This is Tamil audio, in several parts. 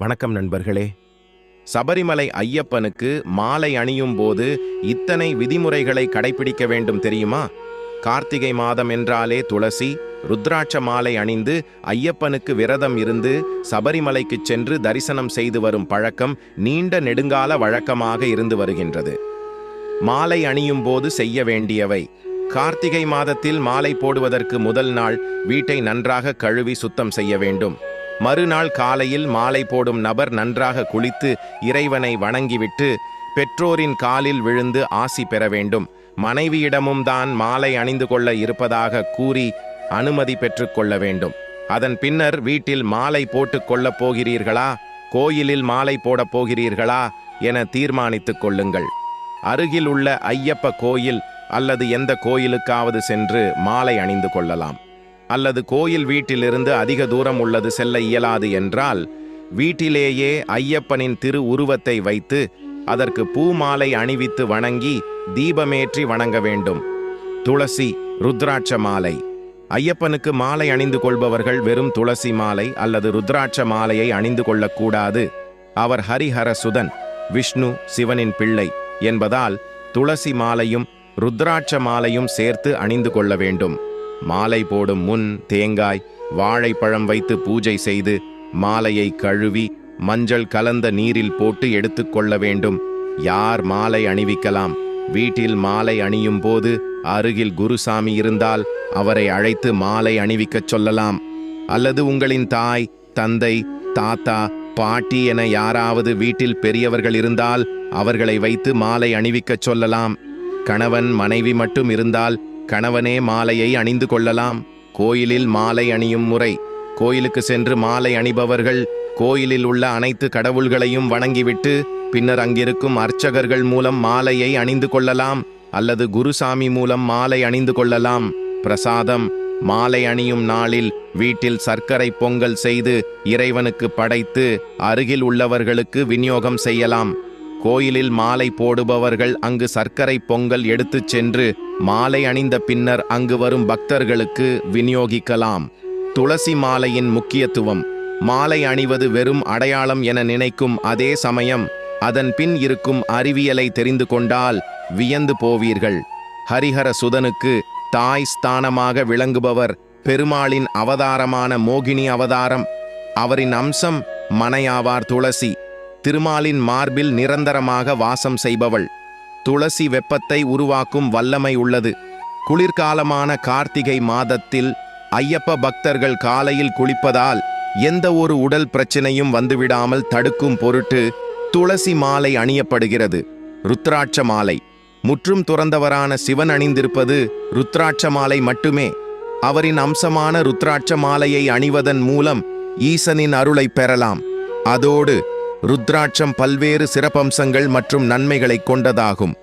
வணக்கம் நண்பர்களே. சபரிமலை ஐயப்பனுக்கு மாலை அணியும் போது இத்தனை விதிமுறைகளை கடைபிடிக்க வேண்டும் தெரியுமா? கார்த்திகை மாதம் என்றாலே துளசி ருத்ராட்ச மாலை அணிந்து ஐயப்பனுக்கு விரதம் இருந்து சபரிமலைக்குச் சென்று தரிசனம் செய்து வரும் பழக்கம் நீண்ட நெடுங்கால வழக்கமாக இருந்து வருகின்றது. மாலை அணியும் போது செய்ய வேண்டியவை கார்த்திகை மாதத்தில் மாலை போடுவதற்கு முதல் நாள் வீட்டை நன்றாக கழுவி சுத்தம் செய்ய வேண்டும். மறுநாள் காலையில் மாலை போடும் நபர் நன்றாக குளித்து இறைவனை வணங்கிவிட்டு பெற்றோரின் காலில் விழுந்து ஆசி பெற வேண்டும். மனைவியிடமும் தான் மாலை அணிந்து கொள்ள இருப்பதாக கூறி அனுமதி பெற்றுக்கொள்ள வேண்டும். அதன் பின்னர் வீட்டில் மாலை போட்டுக் கொள்ளப் போகிறீர்களா? கோயிலில் மாலை போடப் போகிறீர்களா? என தீர்மானித்துக் கொள்ளுங்கள். அருகில் உள்ள ஐயப்ப கோயில் அல்லது எந்த கோயிலுக்காவது சென்று மாலை அணிந்து கொள்ளலாம். அல்லது கோயில் வீட்டிலிருந்து அதிக தூரம் உள்ளது செல்ல இயலாது என்றால் வீட்டிலேயே ஐயப்பனின் திரு உருவத்தை வைத்து அதற்கு பூமாலை அணிவித்து வணங்கி தீபமேற்றி வணங்க வேண்டும். துளசி ருத்ராட்ச மாலை. ஐயப்பனுக்கு மாலை அணிந்து கொள்பவர்கள் வெறும் துளசி மாலை அல்லது ருத்ராட்ச மாலையை அணிந்து கொள்ளக்கூடாது. அவர் ஹரிஹர சுதன் விஷ்ணு சிவனின் பிள்ளை என்பதால் துளசி மாலையும் ருத்ராட்ச மாலையும் சேர்த்து அணிந்து கொள்ள வேண்டும். மாலை போடும் முன் தேங்காய் வாழைப்பழம் வைத்து பூஜை செய்து மாலையை கழுவி மஞ்சள் கலந்த நீரில் போட்டு எடுத்துக்கொள்ள வேண்டும். யார் மாலை அணிவிக்கலாம்? வீட்டில் மாலை அணியும் போது அருகில் குருசாமி இருந்தால் அவரை அழைத்து மாலை அணிவிக்கச் சொல்லலாம். அல்லது உங்களின் தாய் தந்தை தாத்தா பாட்டி என யாராவது வீட்டில் பெரியவர்கள் இருந்தால் அவர்களை வைத்து மாலை அணிவிக்கச் சொல்லலாம். கணவன் மனைவி மட்டும் இருந்தால் கணவனே மாலையை அணிந்து கொள்ளலாம். கோயிலில் மாலை அணியும் முறை. கோயிலுக்கு சென்று மாலை அணிபவர்கள் கோயிலில் உள்ள அனைத்து கடவுள்களையும் வணங்கிவிட்டு பின்னர் அங்கிருக்கும் அர்ச்சகர்கள் மூலம் மாலையை அணிந்து கொள்ளலாம் அல்லது குருசாமி மூலம் மாலை அணிந்து கொள்ளலாம். பிரசாதம். மாலை அணியும் நாளில் வீட்டில் சர்க்கரை பொங்கல் செய்து இறைவனுக்கு படைத்து அருகில் உள்ளவர்களுக்கு விநியோகம் செய்யலாம். கோயிலில் மாலை போடுபவர்கள் அங்கு சர்க்கரை பொங்கல் எடுத்துச் சென்று மாலை அணிந்த பின்னர் அங்கு வரும் பக்தர்களுக்கு விநியோகிக்கலாம். துளசி மாலையின் முக்கியத்துவம் மாலை அணிவது வெறும் அடையாளம் என நினைக்கும் அதே சமயம் அதன் பின் இருக்கும் அறிவியலை தெரிந்து கொண்டால் வியந்து போவீர்கள். ஹரிஹர சுதனுக்கு தாய் ஸ்தானமாக விளங்குபவர் பெருமாளின் அவதாரமான மோகினி அவதாரம். அவரின் அம்சம் மனையாவார் துளசி. திருமாலின் மார்பில் நிரந்தரமாக வாசம் செய்பவள். துளசி வெப்பத்தை உருவாக்கும் வல்லமை உள்ளது. குளிர்காலமான கார்த்திகை மாதத்தில் ஐயப்ப பக்தர்கள் காலையில் குளிப்பதால் எந்த ஒரு உடல் பிரச்சனையும் வந்துவிடாமல் தடுக்கும் பொருட்டு துளசி மாலை அணியப்படுகிறது. ருத்ராட்ச மாலை. முற்றும் துறந்தவரான சிவன் அணிந்திருப்பது ருத்ராட்ச மாலை மட்டுமே. அவரின் அம்சமான ருத்ராட்ச மாலையை அணிவதன் மூலம் ஈசனின் அருளை பெறலாம். அதோடு ருத்ராட்சம் பல்வேறு சிறப்பம்சங்கள் மற்றும் நன்மைகளை கொண்டதாகும்.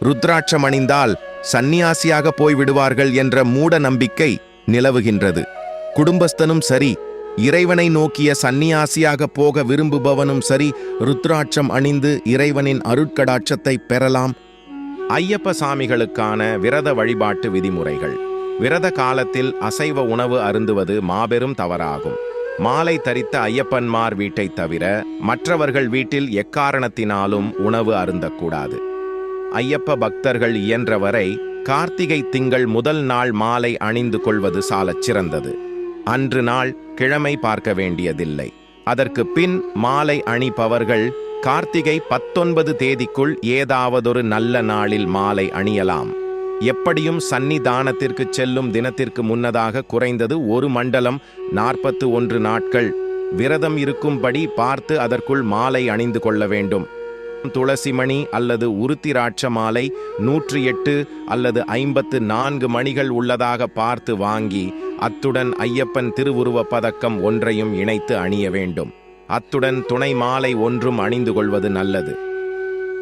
ருத்ராட்சம் அணிந்தால் சந்நியாசியாக போய்விடுவார்கள் என்ற மூட நம்பிக்கை நிலவுகின்றது. குடும்பஸ்தனும் சரி இறைவனை நோக்கிய சந்நியாசியாக போக விரும்புபவனும் சரி ருத்ராட்சம் அணிந்து இறைவனின் அருட்கடாட்சத்தை பெறலாம். ஐயப்ப சாமிகளுக்கான விரத வழிபாட்டு விதிமுறைகள். விரத காலத்தில் அசைவ உணவு அருந்துவது மாபெரும் தவறாகும். மாலை தரித்த ஐயப்பன்மார் வீட்டை தவிர மற்றவர்கள் வீட்டில் எக்காரணத்தினாலும் உணவு அருந்தக்கூடாது. ஐயப்ப பக்தர்கள் இயன்றவரை கார்த்திகை திங்கள் முதல் நாள் மாலை அணிந்து கொள்வது சாலச் சிறந்தது. அன்று நாள் கிழமை பார்க்க வேண்டியதில்லை. அதற்கு பின் மாலை அணிபவர்கள் கார்த்திகை பத்தொன்பது தேதிக்குள் ஏதாவதொரு நல்ல நாளில் மாலை அணியலாம். எப்படியும் சன்னிதானத்திற்கு செல்லும் தினத்திற்கு முன்னதாக குறைந்தது ஒரு மண்டலம் நாற்பத்து ஒன்று நாட்கள். விரதம் இருக்கும்படி பார்த்து அதற்குள் மாலை அணிந்து கொள்ள வேண்டும். துளசிமணி அல்லது உருத்திராட்ச மாலை நூற்றி எட்டு அல்லது ஐம்பத்து நான்கு மணிகள் உள்ளதாக பார்த்து வாங்கி அத்துடன் ஐயப்பன் திருவுருவ பதக்கம் ஒன்றையும் இணைத்து அணிய வேண்டும். அத்துடன் துணை மாலை ஒன்றும் அணிந்து கொள்வது நல்லது.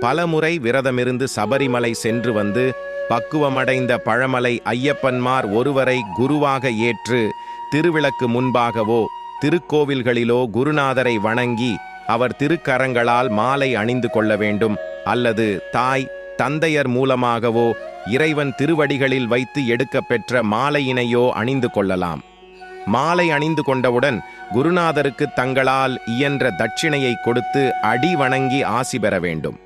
பலமுறை விரதமிருந்து சபரிமலை சென்று வந்து பக்குவமடைந்த பழமலை ஐயப்பன்மார் ஒருவரை குருவாக ஏற்று திருவிளக்கு முன்பாகவோ திருக்கோவில்களிலோ குருநாதரை வணங்கி அவர் திருக்கரங்களால் மாலை அணிந்து கொள்ள வேண்டும் அல்லது தாய் தந்தையர் மூலமாகவோ இறைவன் திருவடிகளில் வைத்து எடுக்கப்பெற்ற மாலையினையோ அணிந்து கொள்ளலாம். மாலை அணிந்து கொண்டவுடன் குருநாதருக்கு தங்களால் இயன்ற தட்சிணையை கொடுத்து அடி வணங்கி ஆசி பெற வேண்டும்.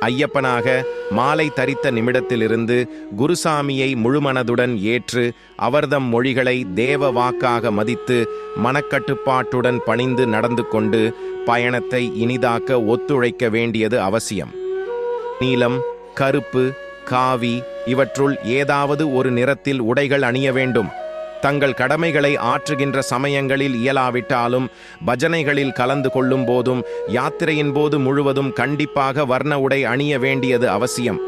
ஐயப்பனாக மாலை தரித்த நிமிடத்திலிருந்து குருசாமியை முழுமனதுடன் ஏற்று அவர்தம் மொழிகளை தேவ வாக்காக மதித்து மனக்கட்டுப்பாட்டுடன் பணிந்து நடந்து கொண்டு பயணத்தை இனிதாக்க ஒத்துழைக்க வேண்டியது அவசியம். நீலம் கருப்பு காவி இவற்றுள் ஏதாவது ஒரு நிறத்தில் உடைகள் அணிய வேண்டும். தங்கள் கடமைகளை ஆற்றுகின்ற சமயங்களில் இயலாவிட்டாலும் பஜனைகளில் கலந்து கொள்ளும் போதும் யாத்திரையின் போது முழுவதும் கண்டிப்பாக வர்ண உடை அணிய வேண்டியது அவசியம்.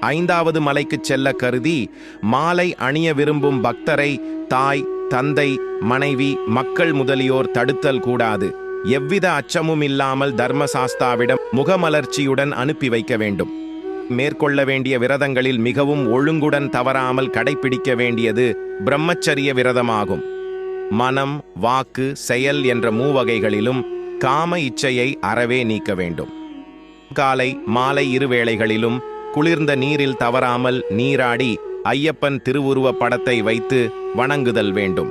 ஐந்தாவது மலைக்குச் செல்ல கருதி மாலை அணிய விரும்பும் பக்தரை தாய் தந்தை மனைவி மக்கள் முதலியோர் தடுத்தல் கூடாது. எவ்வித அச்சமும் இல்லாமல் தர்மசாஸ்தாவிடம் முகமலர்ச்சியுடன் அனுப்பி வைக்க வேண்டும். மேற்கொள்ள வேண்டிய விரதங்களில் மிகவும் ஒழுங்குடன் தவறாமல் கடைபிடிக்க வேண்டியது பிரம்மச்சரிய விரதமாகும். மனம் வாக்கு செயல் என்ற மூவகைகளிலும் காம இச்சையை அறவே நீக்க வேண்டும். காலை மாலை இருவேளைகளிலும் குளிர்ந்த நீரில் தவறாமல் நீராடி ஐயப்பன் திருவுருவ படத்தை வைத்து வணங்குதல் வேண்டும்.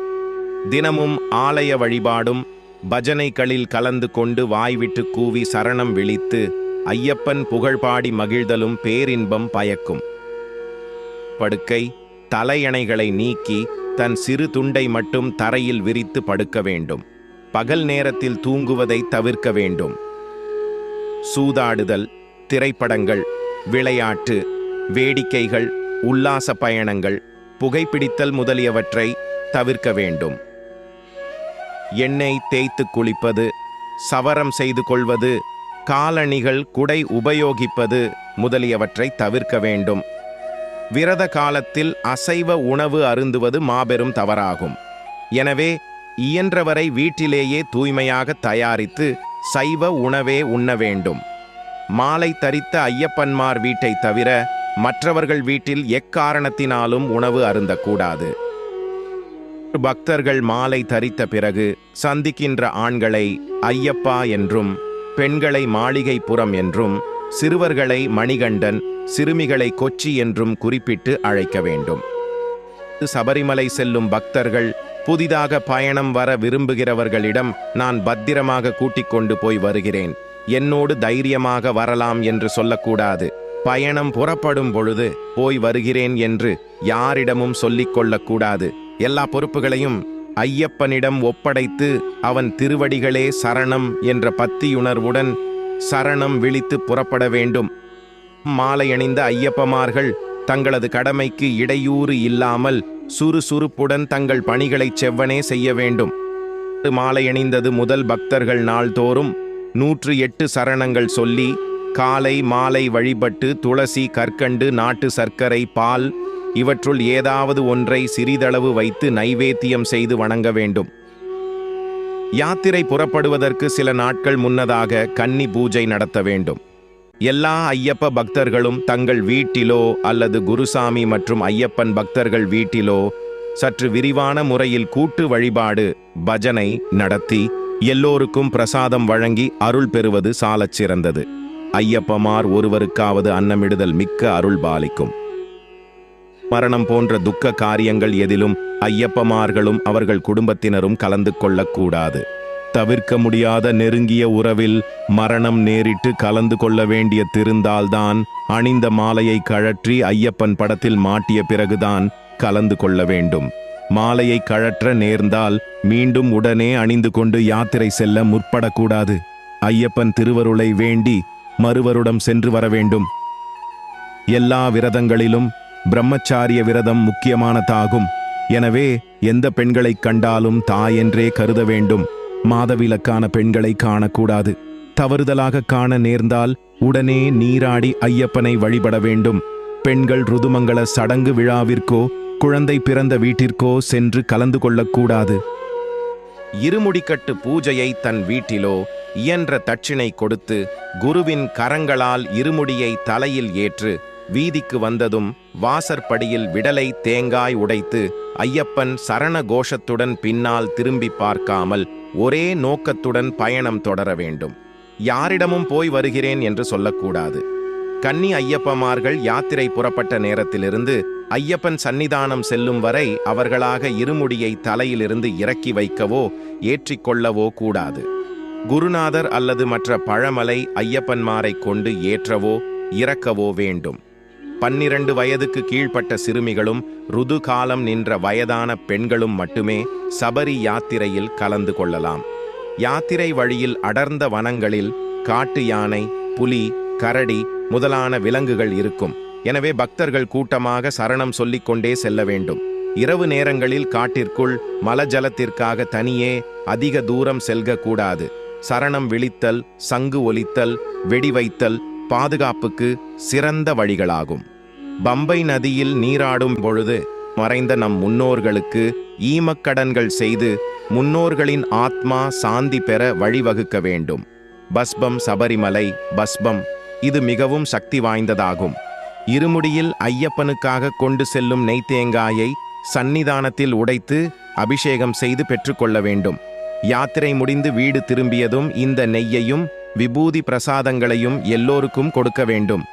தினமும் ஆலய வழிபாடும் பஜனைகளில் கலந்து கொண்டு வாய்விட்டு கூவி சரணம் விழித்து ஐயப்பன் புகழ்பாடி மகிழ்தலும் பேரின்பம் பயக்கும். படுக்கை தலையணைகளை நீக்கி தன் சிறு துண்டை மட்டும் தரையில் விரித்து படுக்க வேண்டும். பகல் நேரத்தில் தூங்குவதை தவிர்க்க வேண்டும். சூதாடுதல் திரைப்படங்கள் விளையாட்டு வேடிக்கைகள் உல்லாச பயணங்கள் புகைப்பிடித்தல் முதலியவற்றை தவிர்க்க வேண்டும். எண்ணெய் தேய்த்து குளிப்பது சவரம் செய்து கொள்வது காலணிகள் குடை உபயோகிப்பது முதலியவற்றை தவிர்க்க வேண்டும். விரத காலத்தில் அசைவ உணவு அருந்துவது மாபெரும் தவறாகும். எனவே இயன்றவரை வீட்டிலேயே தூய்மையாக தயாரித்து சைவ உணவே உண்ண வேண்டும். மாலை தரித்த ஐயப்பன்மார் வீட்டை தவிர மற்றவர்கள் வீட்டில் எக்காரணத்தினாலும் உணவு அருந்தக்கூடாது. பக்தர்கள் மாலை தரித்த பிறகு சந்திக்கின்ற ஆண்களை ஐயப்பா என்றும் பெண்களை மாளிகைப்புறம் என்றும் சிறுவர்களை மணிகண்டன் சிறுமிகளை கொச்சி என்றும் குறிப்பிட்டு அழைக்க வேண்டும். சபரிமலை செல்லும் பக்தர்கள் புதிதாக பயணம் வர விரும்புகிறவர்களிடம் நான் பத்திரமாக கூட்டிக் கொண்டு போய் வருகிறேன். என்னோடு தைரியமாக வரலாம் என்று சொல்லக்கூடாது. பயணம் புறப்படும் பொழுது போய் வருகிறேன் என்று யாரிடமும் சொல்லிக் கொள்ளக்கூடாது. எல்லா பொறுப்புகளையும் ஐயப்பனிடம் ஒப்படைத்து அவன் திருவடிகளே சரணம் என்ற பத்தியுணர்வுடன் சரணம் விழித்து புறப்பட வேண்டும். மாலை அணிந்த ஐயப்பமார்கள் தங்களது கடமைக்கு இடையூறு இல்லாமல் சுறுசுறுப்புடன் தங்கள் பணிகளை செவ்வனே செய்ய வேண்டும். மாலை அணிந்தது முதல் பக்தர்கள் நாள்தோறும் நூற்று எட்டு சரணங்கள் சொல்லி காலை மாலை வழிபட்டு துளசி கற்கண்டு நாட்டு சர்க்கரை பால் இவற்றுள் ஏதாவது ஒன்றை சிறிதளவு வைத்து நைவேத்தியம் செய்து வணங்க வேண்டும். யாத்திரை புறப்படுவதற்கு சில நாட்கள் முன்னதாக கன்னி பூஜை நடத்த வேண்டும். எல்லா ஐயப்ப பக்தர்களும் தங்கள் வீட்டிலோ அல்லது குருசாமி மற்றும் ஐயப்பன் பக்தர்கள் வீட்டிலோ சற்று விரிவான முறையில் கூட்டு வழிபாடு பஜனை நடத்தி எல்லோருக்கும் பிரசாதம் வழங்கி அருள் பெறுவது சாலச் சிறந்தது ஐயப்பமார் ஒருவருக்காவது அன்னமிடுதல் மிக்க அருள் பாலிக்கும். மரணம் போன்ற துக்க காரியங்கள் எதிலும் ஐயப்பமார்களும் அவர்கள் குடும்பத்தினரும் கலந்து கொள்ளக்கூடாது. தவிர்க்க முடியாத நெருங்கிய உறவில் மரணம் நேரிட்டு கலந்து கொள்ள வேண்டிய திருந்தால்தான் அணிந்த மாலையை கழற்றி ஐயப்பன் படத்தில் மாட்டிய பிறகுதான் கலந்து கொள்ள வேண்டும். மாலையை கழற்ற நேர்ந்தால் மீண்டும் உடனே அணிந்து கொண்டு யாத்திரை செல்ல முற்படக்கூடாது. ஐயப்பன் திருவருளை வேண்டி மறுவருடம் சென்று வர வேண்டும். எல்லா விரதங்களிலும் பிரம்மச்சாரிய விரதம் முக்கியமானதாகும். எனவே எந்த பெண்களைக் கண்டாலும் தாயென்றே கருத வேண்டும். மாதவிலக்கான பெண்களை காணக்கூடாது. தவறுதலாக காண நேர்ந்தால் உடனே நீராடி ஐயப்பனை வழிபட வேண்டும். பெண்கள் ருதுமங்கல சடங்கு விழாவிற்கோ குழந்தை பிறந்த வீட்டிற்கோ சென்று கலந்து கொள்ளக்கூடாது. இருமுடிக்கட்டு பூஜையை தன் வீட்டிலோ இயன்ற தட்சிணை கொடுத்து குருவின் கரங்களால் இருமுடியை தலையில் ஏற்று வீதிக்கு வந்ததும் வாசற்படியில் விடலை தேங்காய் உடைத்து ஐயப்பன் சரண கோஷத்துடன் பின்னால் திரும்பி பார்க்காமல் ஒரே நோக்கத்துடன் பயணம் தொடர வேண்டும். யாரிடமும் போய் வருகிறேன் என்று சொல்லக்கூடாது. கன்னி ஐயப்பமார்கள் யாத்திரை புறப்பட்ட நேரத்திலிருந்து ஐயப்பன் சன்னிதானம் செல்லும் வரை அவர்களாக இருமுடியை தலையிலிருந்து இறக்கி வைக்கவோ ஏற்றிக்கொள்ளவோ கூடாது. குருநாதர் அல்லது மற்ற பழமலை ஐயப்பன்மாரை கொண்டு ஏற்றவோ இறக்கவோ வேண்டும். பன்னிரண்டு வயதுக்கு கீழ்ப்பட்ட சிறுமிகளும் ருது காலம் நின்ற வயதான பெண்களும் மட்டுமே சபரி யாத்திரையில் கலந்து கொள்ளலாம். யாத்திரை வழியில் அடர்ந்த வனங்களில் காட்டு யானை புலி கரடி முதலான விலங்குகள் இருக்கும். எனவே பக்தர்கள் கூட்டமாக சரணம் சொல்லிக்கொண்டே செல்ல வேண்டும். இரவு நேரங்களில் காட்டிற்குள் மலஜலத்திற்காக தனியே அதிக தூரம் செல்கக்கூடாது. சரணம் விழித்தல் சங்கு ஒலித்தல் வெடி வைத்தல் பாதுகாப்புக்கு சிறந்த வழிகளாகும். பம்பை நதியில் நீராடும் பொழுது மறைந்த நம் முன்னோர்களுக்கு ஈமக்கடன்கள் செய்து முன்னோர்களின் ஆத்மா சாந்தி பெற வழிவகுக்க வேண்டும். பஸ்பம் சபரிமலை பஸ்பம் இது மிகவும் சக்தி வாய்ந்ததாகும். இருமுடியில் ஐயப்பனுக்காக கொண்டு செல்லும் நெய்த்தேங்காயை சந்நிதானத்தில் உடைத்து அபிஷேகம் செய்து பெற்றுக்கொள்ள வேண்டும். யாத்திரை முடிந்து வீடு திரும்பியதும் இந்த நெய்யையும் விபூதி பிரசாதங்களையும் எல்லோருக்கும் கொடுக்க வேண்டும்.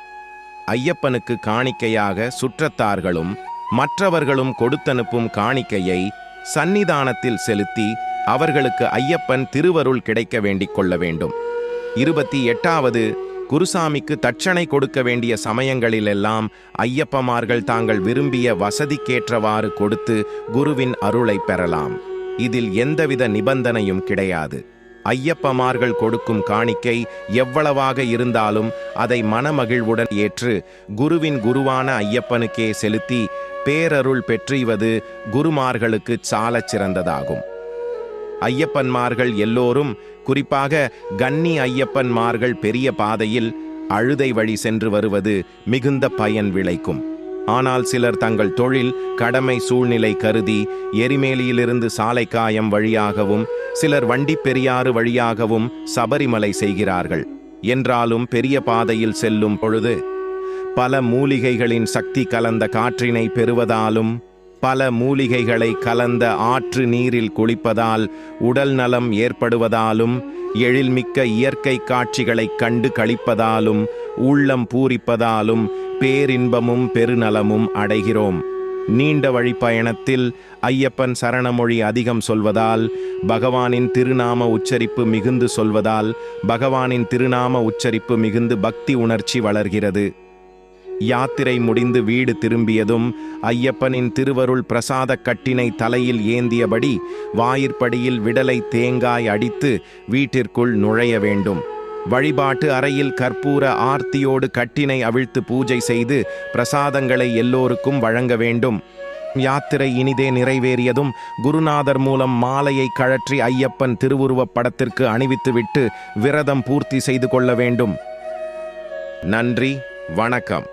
ஐயப்பனுக்கு காணிக்கையாக சுற்றத்தார்களும் மற்றவர்களும் கொடுத்தனுப்பும் காணிக்கையை சந்நிதானத்தில் செலுத்தி அவர்களுக்கு ஐயப்பன் திருவருள் கிடைக்க வேண்டிக் கொள்ள வேண்டும். இருபத்தி எட்டாவது குருசாமிக்கு தட்சணை கொடுக்க வேண்டிய சமயங்களிலெல்லாம் ஐயப்பமார்கள் தாங்கள் விரும்பிய வசதிக்கேற்றவாறு கொடுத்து குருவின் அருளை பெறலாம். இதில் எந்தவித நிபந்தனையும் கிடையாது. ஐயப்பமார்கள் கொடுக்கும் காணிக்கை எவ்வளவாக இருந்தாலும் அதை மனமகிழ்வுடன் ஏற்று குருவின் குருவான ஐயப்பனுக்கே செலுத்தி பேரருள் பெற்றிவது குருமார்களுக்கு சாலச் சிறந்ததாகும். ஐயப்பன்மார்கள் எல்லோரும் குறிப்பாக கன்னி ஐயப்பன்மார்கள் பெரிய பாதையில் அழுதை வழி சென்று வருவது மிகுந்த பயன் விளைக்கும். ஆனால் சிலர் தங்கள் தொழில் கடமை சூழ்நிலை கருதி எரிமேலியிலிருந்து சாலைக்காயம் வழியாகவும் சிலர் வண்டி பெரியாறு வழியாகவும் சபரிமலை செய்கிறார்கள். என்றாலும் பெரிய பாதையில் செல்லும் பொழுது பல மூலிகைகளின் சக்தி கலந்த காற்றினை பெறுவதாலும் பல மூலிகைகளை கலந்த ஆற்று நீரில் குளிப்பதால் உடல் நலம் ஏற்படுவதாலும் எழில்மிக்க இயற்கை காட்சிகளைக் கண்டு கழிப்பதாலும் உள்ளம் பூரிப்பதாலும் பேரின்பமும் பெருநலமும் அடைகிறோம். நீண்ட வழிப்பயணத்தில் ஐயப்பன் சரணமொழி அதிகம் சொல்வதால் பகவானின் திருநாம உச்சரிப்பு மிகுந்து சொல்வதால் பகவானின் திருநாம உச்சரிப்பு மிகுந்து பக்தி உணர்ச்சி வளர்கிறது. யாத்திரை முடிந்து வீடு திரும்பியதும் ஐயப்பனின் திருவருள் பிரசாத கட்டினை தலையில் ஏந்தியபடி வாயிற்படியில் விடலை தேங்காய் அடித்து வீட்டிற்குள் நுழைய வேண்டும். வழிபாட்டு அறையில் கற்பூர ஆர்த்தியோடு கட்டினை அவிழ்த்து பூஜை செய்து பிரசாதங்களை எல்லோருக்கும் வழங்க வேண்டும். யாத்திரை இனிதே நிறைவேறியதும் குருநாதர் மூலம் மாலையை கழற்றி ஐயப்பன் திருவுருவப் படத்திற்கு அணிவித்துவிட்டு விரதம் பூர்த்தி செய்து கொள்ள வேண்டும். நன்றி வணக்கம்.